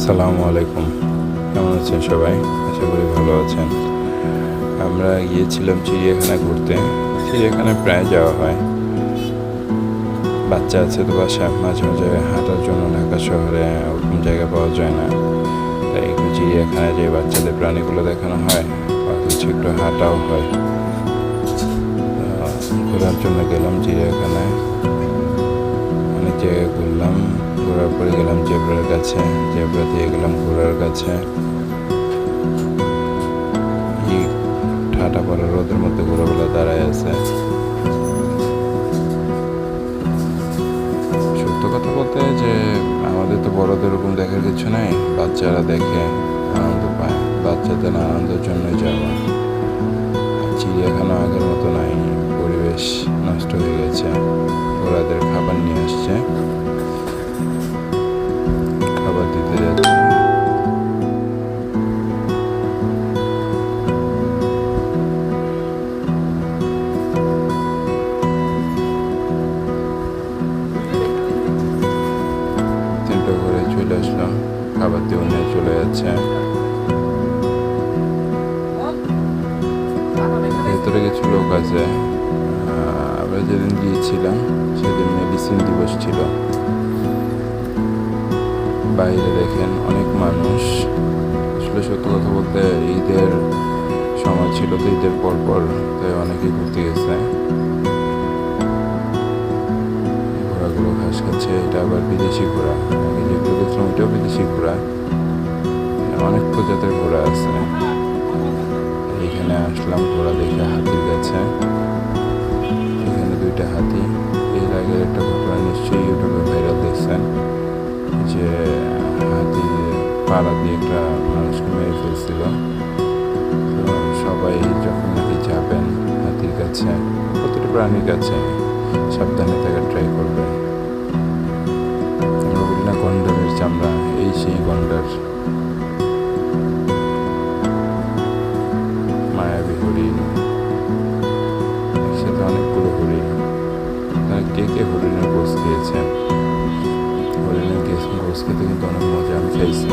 আসসালামু আলাইকুম। কেমন আছেন সবাই? আশা করি ভালো আছেন। আমরা গিয়েছিলাম চিড়িয়াখানা ঘুরতে। চিড়িয়াখানায় প্রায় যাওয়া হয়। বাচ্চা আছে তো বাসায় মাঝে মাঝে হাঁটার জন্য ঢাকা শহরে ওরকম জায়গা পাওয়া যায় না। তাই একটু চিড়িয়াখানায় যে বাচ্চাদের প্রাণীগুলো দেখানো হয়। বা কিছু একটু হাঁটাও হয়। ঘোরার জন্য গেলাম চিড়িয়াখানায়। অনেক জায়গায় ঘুরলাম। ঘোরার পরে গেলাম জেব্রার কাছে। জেব্রা দিয়ে গেলাম ঘোড়ার কাছে। ঠাটা পড়া রোদের মধ্যে ঘোরাগুলো দাঁড়ায় আছে। সত্য কথা বলতে যে, আমাদের তো বড়দের ওরকম দেখার কিছু নাই। বাচ্চারা দেখে আনন্দ পায়। বাচ্চাদের আনন্দের জন্যই যাওয়া। চিড়িয়াখানা আগের মতো নাই। পরিবেশ নষ্ট হয়ে গেছে। ওরাদের খাবার নিয়ে আসছে। আছে আমরা যেদিন গিয়েছিলাম সেদিন মেডিসিন দিবস ছিল। বাইরে দেখেন অনেক মানুষ। আসলে সত্য কথা বলতে ঈদের সময় ছিল তো ঈদের পর পর তাই অনেকে ঘুরতে গেছে। ঘোড়াগুলো ঘাস খাচ্ছে, এটা আবার বিদেশি ঘোড়া। আগে যেগুলো দেখলাম এটাও বিদেশি ঘোড়া। অনেক প্রজাতির ঘোড়া আছে। এখানে আসলাম ঘোড়া দেখে কাছে এখানে দুইটা হাতি। এর আগে একটা ঘটনা নিশ্চয়ই ইউটিউবে ভাইরাল দেখছেন যে, হাতি পাড়া দিয়ে একটা মানুষকে মেরে ফেলছিল। সবাই যখন নাকি যাবেন, হাতির কাছে, প্রতিটি প্রাণীর কাছে সাবধানে থাকার ট্রাই করবেন। আমরা গন্ডারের চামড়া, এই সেই গন্ডার। হরিণের গোস খেয়েছেন হরিণের গেস গোস খেতে কিন্তু অনেক মজা, আমি খাইছি।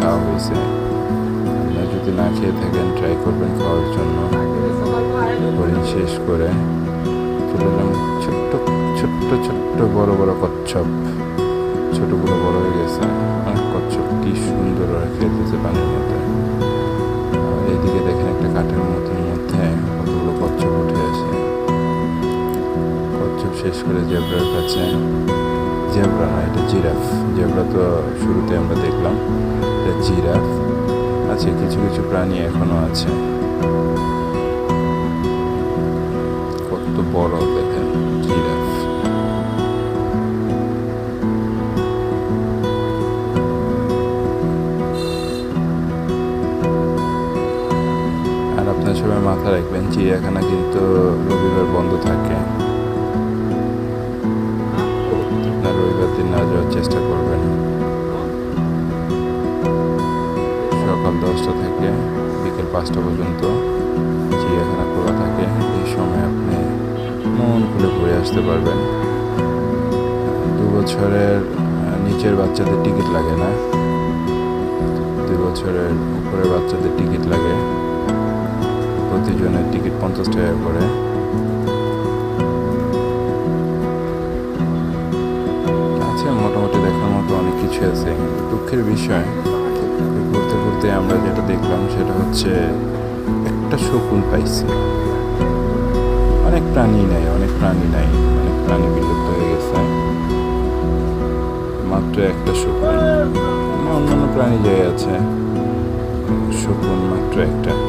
খাওয়া হয়েছে। আপনারা যদি না খেয়ে থাকেন ট্রাই করবেন খাওয়ার জন্য। হরিণ শেষ করে এলাম ছোট্ট ছোট্ট ছোট্ট বড় বড় কচ্ছপ। ছোটগুলো বড় হয়ে গেছে। অনেক কচ্ছপ কি সুন্দর খেলতেছে পানির মধ্যে। আর এইদিকে দেখেন একটা কাঠের মতন মধ্যে শেষ করে জেব্রার কাছে। জেব্রা না এটা জিরাফ। জেব্রা তো শুরুতে আমরা দেখলাম এটা জিরাফ আছে, কিছু কিছু প্রাণী এখনও আছে। কত বড় দেখেন, জিরাফ। আর আপনার সবাই মাথা রাখবেন, চিড়িয়াখানা কিন্তু রবিবার বন্ধ থাকে। চেষ্টা করবেন। সকাল দশটা থেকে বিকেল পাঁচটা পর্যন্ত চিড়িয়াখানা খোলা থাকে, এই সময় আপনি মন খুলে ঘুরে আসতে পারবেন। দু বছরের নিচের বাচ্চাদের টিকিট লাগে না। দুই বছরের উপরের বাচ্চাদের টিকিট লাগে। প্রতিজনের টিকিট পঞ্চাশ টাকা করে। আছে দুঃখের বিষয় ঘুরতে ঘুরতে আমরা যেটা দেখলাম সেটা হচ্ছে একটা শকুন পাইছি। অনেক প্রাণী নাই, অনেক প্রাণী নাই, অনেক প্রাণী বিলুপ্ত হয়ে গেছে। মাত্র একটা শকুন। অন্যান্য প্রাণী যাই আছে, শকুন মাত্র একটা।